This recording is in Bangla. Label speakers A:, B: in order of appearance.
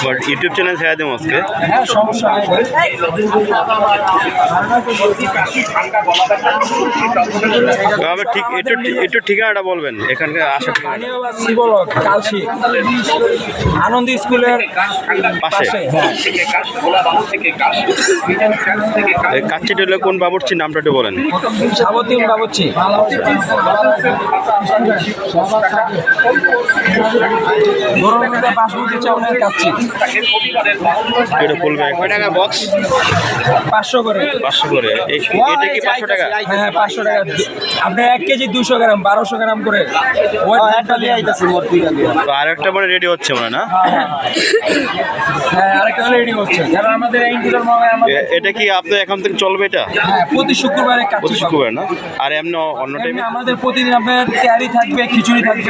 A: বাট ইউটিউব চ্যানেল ছেড়ে দেবো আজকে
B: হ্যাঁ
A: আবার ঠিক একটু একটু ঠিকানাটা বলবেন এখানকার আসা
B: আনন্দ স্কুলের
A: পাশে।
B: হ্যাঁ।
A: কাচ্চিটা হলো কোন বাবুর্চির নামটা একটু বলেন।
B: সাবতীন বাবুচ্ছি গরমে বাসমতি চাউলের কাচ্ছি
A: এটা বলবেন কয় টাকা বক্স
B: পাঁচশো করে।
A: পাঁচশো করে। এটা কি পাঁচশো টাকা?
B: হ্যাঁ হ্যাঁ পাঁচশো টাকা। আপনি এক কেজি দুশো গ্রাম বারোশো গ্রাম করে
A: তো আরেকটা মানে রেডি হচ্ছে মনে হয় না?
B: হ্যাঁ আরেকটা রেডি হচ্ছে। কারণ আমাদের মনে হয়
A: এটা কি আপনার এখন থেকে চলবে এটা?
B: হ্যাঁ প্রতি শুক্রবারে
A: প্রতি শুক্রবার না? আর এমনি অন্য টাইমে
B: আমাদের প্রতিদিন আপনার তেয়ারি থাকবে খিচুড়ি থাকবে